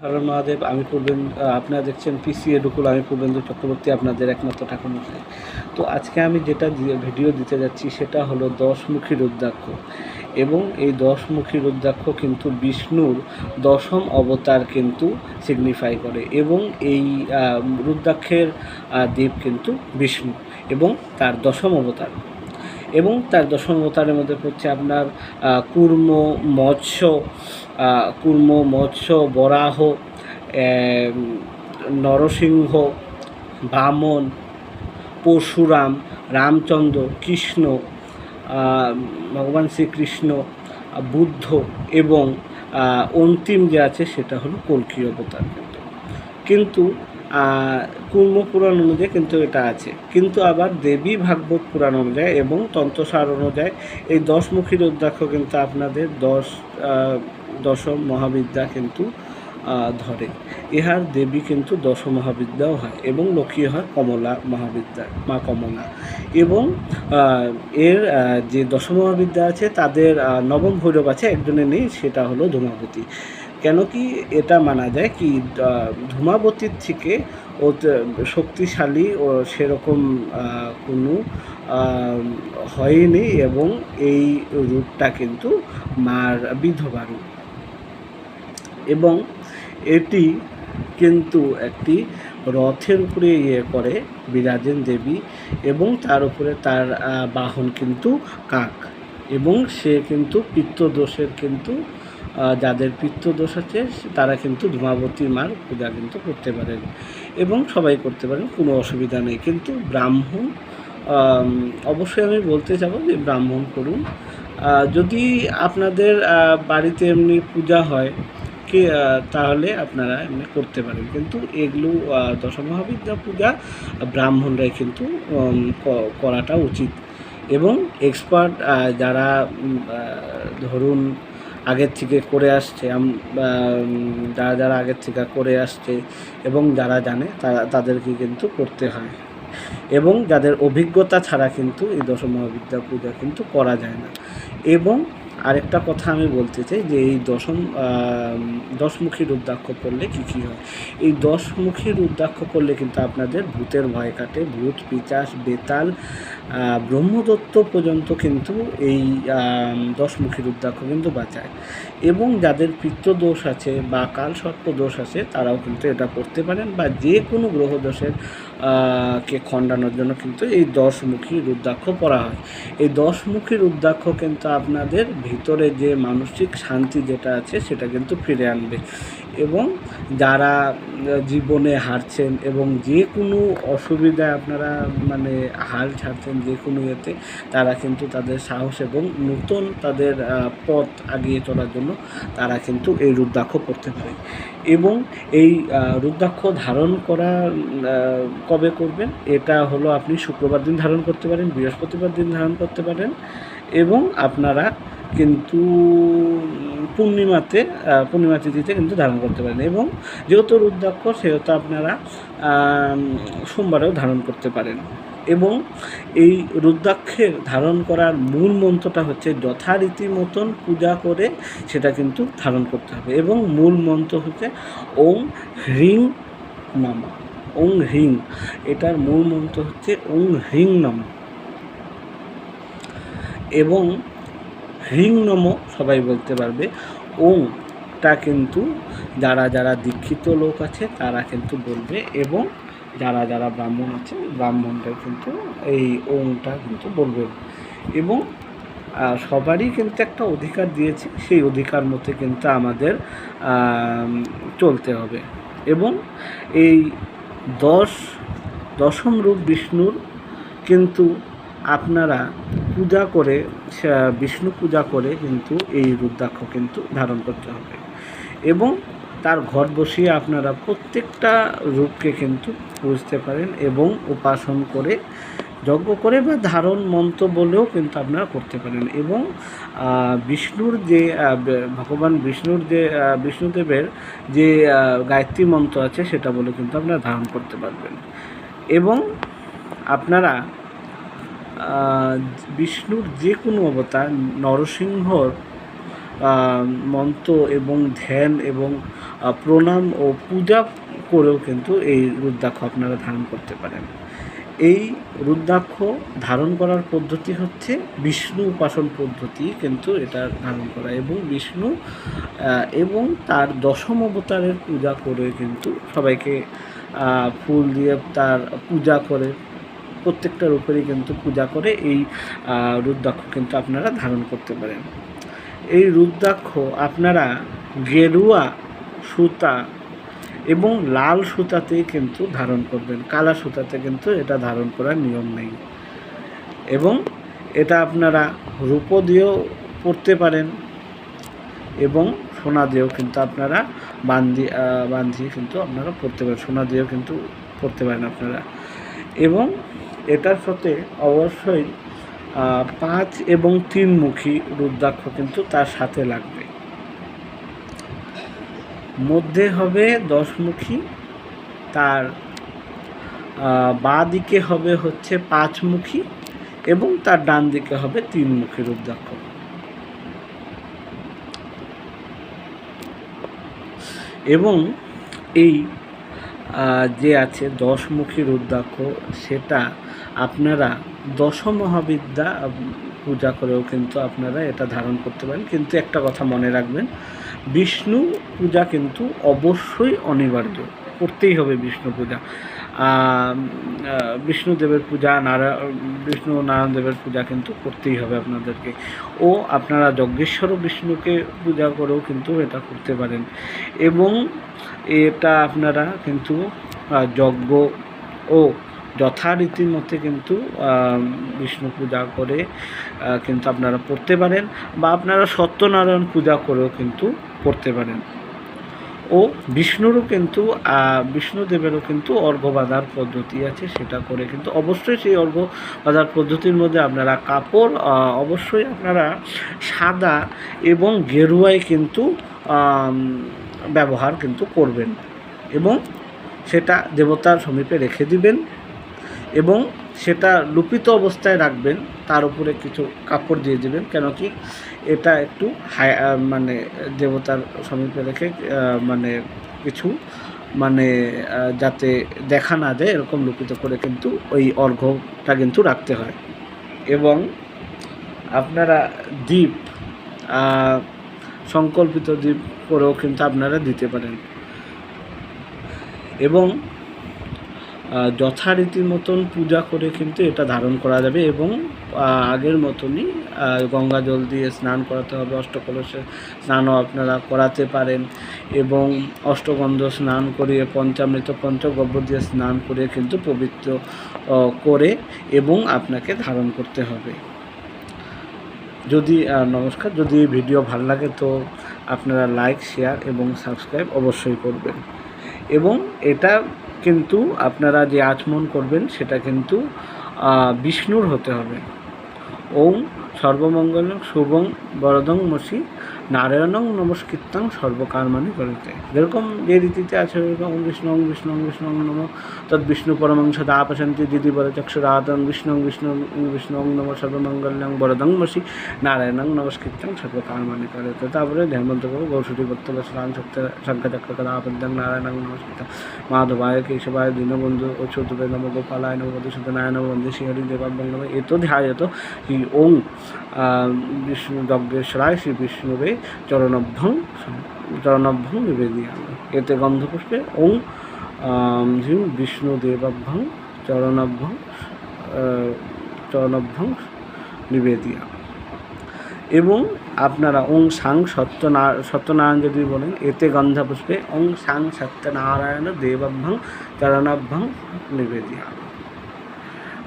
হর মহাদেব আমি পূর্বেন আপনারা দেখছেন পিসি এডুকুল আমি পূর্বেন্দু চক্রবর্তী, আপনাদের একমাত্র ঠাকুরমশাই। তো আজকে আমি যেটা ভিডিও দিতে যাচ্ছি সেটা হলো দশমুখী রুদ্রাক্ষ। এবং এই দশমুখী রুদ্রাক্ষ কিন্তু বিষ্ণুর দশম অবতার কিন্তু সিগনিফাই করে। এবং এই রুদ্রাক্ষের দেব কিন্তু বিষ্ণু এবং তার দশম অবতার। এবং তার দশম অবতারের মধ্যে পড়ছে আপনার কুর্ম, মৎস্য কুর্ম, মৎস্য, বরাহ নরসিংহ, বামন, পরশুরাম, রামচন্দ্র, কৃষ্ণ ভগবান শ্রীকৃষ্ণ, বুদ্ধ এবং অন্তিম যে আছে সেটা হলো কল্কি অবতার কিন্তু কুর্ম পুরাণ অনুযায়ী কিন্তু এটা আছে। কিন্তু আবার দেবী ভাগবত পুরাণ অনুযায়ী এবং তন্ত্রসার অনুযায়ী এই দশমুখী রুদ্রাক্ষ কিন্তু আপনাদের দশ দশম মহাবিদ্যা কিন্তু ধরে। ইহার দেবী কিন্তু দশ মহাবিদ্যাও হয় এবং লক্ষ্মী হয় কমলা মহাবিদ্যা, মা কমলা। এবং এর যে দশ মহাবিদ্যা আছে তাদের নবম ভৈরব আছে, একজনের নেই, সেটা হলো ধূমাবতী। কেন কি এটা মানা যায় কি ধূমাবতীর থেকে ও শক্তিশালী ও সেরকম কোনো হয়নি এবং এই রূপটা কিন্তু মার বিধবা রূপ। এবং এটি কিন্তু একটি রথের উপরে ইয়ে করে বিরাজেন দেবী এবং তার উপরে তার বাহন কিন্তু কাক এবং সে কিন্তু পিত্তদোষের কিন্তু যাদের পিত্তদোষ আছে, তারা কিন্তু ধূমাবতী মার পূজা কিন্তু করতে পারেন এবং সবাই করতে পারেন, কোনো অসুবিধা নেই। কিন্তু ব্রাহ্মণ অবশ্যই আমি বলতে চাবো যে ব্রাহ্মণ করুন। যদি আপনাদের বাড়িতে এমনি পূজা হয়, কি তাহলে আপনারা এমনি করতে পারেন। কিন্তু এগুলো দশমহাবিদ্যা পূজা ব্রাহ্মণরাই কিন্তু করাটা উচিত। এবং এক্সপার্ট যারা ধরুন আগের থেকে করে আসছে যারা যারা আগের থেকে করে আসছে এবং যারা জানে তারা তাদেরকে কিন্তু করতে হয়। এবং যাদের অভিজ্ঞতা ছাড়া কিন্তু এই দশম মহাবিদ্যা পূজা কিন্তু করা যায় না। এবং আরেকটা কথা আমি বলতে চাই যে এই দশম দশমুখী রুদ্রাক্ষ করলে কী কী হয়? এই দশমুখী রুদ্রাক্ষ করলে কিন্তু আপনাদের ভূতের ভয় কাটে, ভূত, পিচাস, বেতাল ব্রহ্মদত্ত পর্যন্ত কিন্তু এই দশমুখী রুদ্রাক্ষ কিন্তু বাঁচায়। এবং যাদের পিত্তদোষ আছে বা কাল দোষ আছে, তারাও কিন্তু এটা করতে পারেন বা যে কোনো গ্রহ দোষের কে খণ্ডানোর জন্য কিন্তু এই দশমুখী রুদ্রাক্ষ পড়া হয়। এই দশমুখী রুদ্রাক্ষ কিন্তু আপনাদের ভিতরে যে মানসিক শান্তি যেটা আছে, সেটা কিন্তু ফিরে আনবে। এবং যারা জীবনে হারছেন এবং যে কোনো অসুবিধায় আপনারা মানে হাল ছাড়ছেন যে কোনো ইয়েতে, তারা কিন্তু তাদের সাহস এবং নতুন তাদের পথ আগিয়ে চলার জন্য তারা কিন্তু এই রুদ্রাক্ষ করতে পারে। এবং এই রুদ্রাক্ষ ধারণ করা কবে করবেন? এটা হলো আপনি শুক্রবার দিন ধারণ করতে পারেন, বৃহস্পতিবার দিন ধারণ করতে পারেন এবং আপনারা কিন্তু পূর্ণিমাতে পূর্ণিমা তিথিতে কিন্তু ধারণ করতে পারেন এবং যেহেতু রুদ্রাক্ষ, সেহেতু আপনারা সোমবারেও ধারণ করতে পারেন। এবং এই রুদ্রাক্ষের ধারণ করার মূল মন্ত্রটা হচ্ছে যথারীতি মতন পূজা করে সেটা কিন্তু ধারণ করতে হবে। এবং মূল মন্ত্র হচ্ছে ওম হ্রিং নম, ওং হ্রিং। এটার মূল মন্ত্র হচ্ছে ওং হ্রিং নম। এবং হ্রিং নম সবাই বলতে পারবে। ওংটা কিন্তু যারা যারা দীক্ষিত লোক আছে তারা কিন্তু বলবে এবং যারা যারা ব্রাহ্মণ আছে ব্রাহ্মণরা কিন্তু এই ওংটা কিন্তু বলবে। এবং সবারই কিন্তু একটা অধিকার দিয়েছে, সেই অধিকার মতে কিন্তু আমাদের চলতে হবে। এবং এই দশ, দশম রূপ বিষ্ণুর কিন্তু আপনারা পূজা করে বিষ্ণু পূজা করে কিন্তু এই রুদ্রাক্ষ কিন্তু ধারণ করতে হবে। এবং তার ঘট বসিয়ে আপনারা প্রত্যেকটা রূপকে কিন্তু বুঝতে পারেন এবং উপাসন করে, যজ্ঞ করে বা ধারণ মন্ত্র বলেও কিন্তু আপনারা করতে পারেন। এবং বিষ্ণুর যে ভগবান বিষ্ণুর যে বিষ্ণুদেবের যে গায়ত্রী মন্ত্র আছে সেটা বলে কিন্তু আপনারা ধারণ করতে পারবেন। এবং আপনারা বিষ্ণুর যে কোনো অবতার, নরসিংহর মন্ত্র এবং ধ্যান এবং প্রণাম ও পূজা করেও কিন্তু এই রুদ্রাক্ষ আপনারা ধারণ করতে পারেন। এই রুদ্রাক্ষ ধারণ করার পদ্ধতি হচ্ছে বিষ্ণু উপাসন পদ্ধতি কিন্তু এটা ধারণ করা এবং বিষ্ণু এবং তার দশম অবতারের পূজা করে কিন্তু সবাইকে ফুল দিয়ে তার পূজা করে। প্রত্যেকটার উপরেই কিন্তু পূজা করে এই রুদ্রাক্ষ কিন্তু আপনারা ধারণ করতে পারেন। এই রুদ্রাক্ষ আপনারা গেরুয়া সুতা এবং লাল সুতাতেই কিন্তু ধারণ করবেন, কালা সুতাতে কিন্তু এটা ধারণ করার নিয়ম নেই। এবং এটা আপনারা রূপো দিয়েও পরতে পারেন এবং সোনা দিয়েও কিন্তু আপনারা বান্ধি বান্ধিয়ে কিন্তু আপনারা পরতে পারেন, সোনা দিয়েও কিন্তু পরতে পারেন আপনারা। এবং এটার সাথে অবশ্যই পাঁচ এবং তিনমুখী রুদ্রাক্ষ কিন্তু তার সাথে লাগবে। মধ্যে হবে দশমুখী তার বাঁ দিকে হবে হচ্ছে পাঁচমুখী এবং তার ডান দিকে হবে তিনমুখী রুদ্রাক্ষ। এবং এই যে আছে দশমুখী রুদ্রাক্ষ, সেটা আপনারা দশমহাবিদ্যা পূজা করেও কিন্তু আপনারা এটা ধারণ করতে পারেন। কিন্তু একটা কথা মনে রাখবেন, বিষ্ণু পূজা কিন্তু অবশ্যই অনিবার্য, করতেই হবে বিষ্ণু পূজা। বিষ্ণুদেবের পূজা নারায়ণ বিষ্ণু নারায়ণ দেবের পূজা কিন্তু করতেই হবে আপনাদেরকে। ও আপনারা যজ্ঞেশ্বর বিষ্ণুকে পূজা করেও কিন্তু এটা করতে পারেন। এবং এটা আপনারা কিন্তু যজ্ঞ ও যথারীতি মতে কিন্তু বিষ্ণু পূজা করে কিন্তু আপনারা পড়তে পারেন। বা আপনারা সত্যনারায়ণ পূজা করেও কিন্তু পড়তে পারেন। ও বিষ্ণুরও কিন্তু বিষ্ণুদেবেরও কিন্তু অর্ঘ্যবাধার পদ্ধতি আছে, সেটা করে কিন্তু অবশ্যই সেই অর্ঘ্যবাধার পদ্ধতির মধ্যে আপনারা কাপড় অবশ্যই আপনারা সাদা এবং গেরুয়ায় কিন্তু ব্যবহার কিন্তু করবেন এবং সেটা দেবতার সমীপে রেখে দিবেন এবং সেটা লুপিত অবস্থায় রাখবেন, তার উপরে কিছু কাপড় দিয়ে দেবেন কেন কি এটা একটু হাই মানে দেবতার সমীপে রেখে মানে কিছু মানে যাতে দেখা না দেয় এরকম লুপিত করে কিন্তু ওই অর্ঘ্যটা কিন্তু রাখতে হয়। এবং আপনারা দ্বীপ সংকল্পিত দ্বীপ করেও কিন্তু আপনারা দিতে পারেন। এবং আহ, যথারীতি মতন পূজা করে কিন্তু এটা ধারণ করা যাবে এবং আগের মতনই গঙ্গা জল দিয়ে স্নান করাতে হবে অষ্টকলসে স্নানও আপনারা করাতে পারেন এবং অষ্টগন্ধ স্নান করিয়ে পঞ্চামৃত পঞ্চগব্য দিয়ে স্নান করে কিন্তু পবিত্র করে এবং আপনাকে ধারণ করতে হবে। যদি নমস্কার যদি ভিডিও ভালো লাগে তো আপনারা লাইক শেয়ার এবং সাবস্ক্রাইব অবশ্যই করবেন। এবং এটা কিন্তু আপনারা যে আচমন করবেন সেটা কিন্তু বিষ্ণুর হতে হবে। ওম সর্বমঙ্গল শুভং বরদং মসি নারায়ণং নমস্কৃত্যং সর্বকার্মানি করিতে। যেরকম যে রীতিতে আছে ওরকম, বিষ্ণু বিষ্ণু বিষ্ণু নম। তদ বিষ্ণু পরমংস দাপশন্তি দিদি বর চক্ষুরাতং। বিষ্ণু বিষ্ণু বিষ্ণু নম সর্বমঙ্গলং বরদং মসি নারায়ণং নমস্কৃত্যং সর্বকার্মানি করিতে। তারপরে ধ্যানমন্ত্র গৌসুটি ভক্ত বসরান সত্য শঙ্খচক্র কদাপদ্যং নারায়ণং নমস্কৃত্যং। মাধবায়, কেশবায়, দীনবন্ধু ও চতুর্বে নম গোপালায় নম মধুসূদনায় নম বন্দে শ্রীহরি দেবাভ্যং নম। এত ধ্যায়ত হি ওং বিষ্ণু যজ্ঞেশ্বরায় শ্রী বিষ্ণুবে চরণভ্যং চরণভ্যং নিবেদিয়া এতে গন্ধপুষ্পে ওং আম, বিষ্ণু বিষ্ণুদেবাভ্যং চরণভ্যং চরণভ্যং নিবেদিয়া এবং আপনারা ওং সাং সত্যনা সত্যনারায়ণ যদি বলেন এতে গন্ধাপুষ্পে ওং সাং সত্যনারায়ণ দেবাভ্যং চরণাভ্যং নিবেদিয়া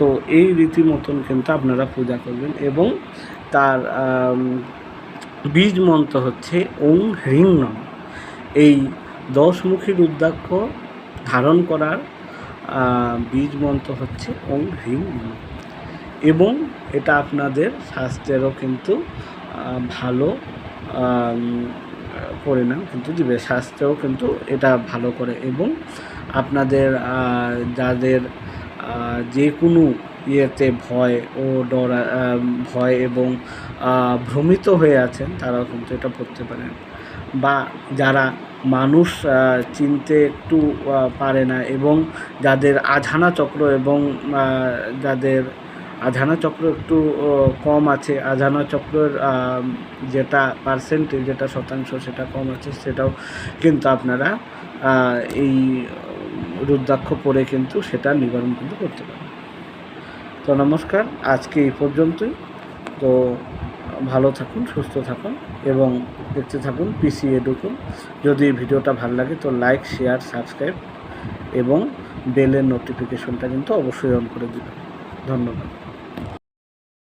তো এই রীতি মতন কিন্তু আপনারা পূজা করবেন এবং তার বীজ মন্ত্র হচ্ছে ওং হ্রিং নম। এই দশমুখী রুদ্রাক্ষ ধারণ করার বীজ মন্ত্র হচ্ছে ওং হ্রিং নম। এবং এটা আপনাদের স্বাস্থ্যেরও কিন্তু ভালো পরিণাম কিন্তু দিবে। স্বাস্থ্যও কিন্তু এটা ভালো করে। এবং আপনাদের যাদের যে কোনো ইয়েতে ভয় ও ডর ভয় এবং ভ্রমিত হয়ে আছেন, তারাও কিন্তু এটা পড়তে পারেন। বা যারা মানুষ চিনতে একটু পারে না এবং যাদের আঝানা চক্র এবং যাদের আঝানা চক্র একটু কম আছে, আঝানা চক্রের যেটা পার্সেন্টেজ যেটা শতাংশ সেটা কম আছে, সেটাও কিন্তু আপনারা এই রুদ্রাক্ষ পরে কিন্তু সেটা নিবারণ কিন্তু করতে পারে। তো নমস্কার, আজকে এই পর্যন্তই। তো ভালো থাকুন, সুস্থ থাকুন এবং দেখতে থাকুন পিসি এডুকুন যদি ভিডিওটা ভালো লাগে তো লাইক, শেয়ার, সাবস্ক্রাইব এবং বেলের নোটিফিকেশনটা কিন্তু অবশ্যই অন করে দেবেন। ধন্যবাদ।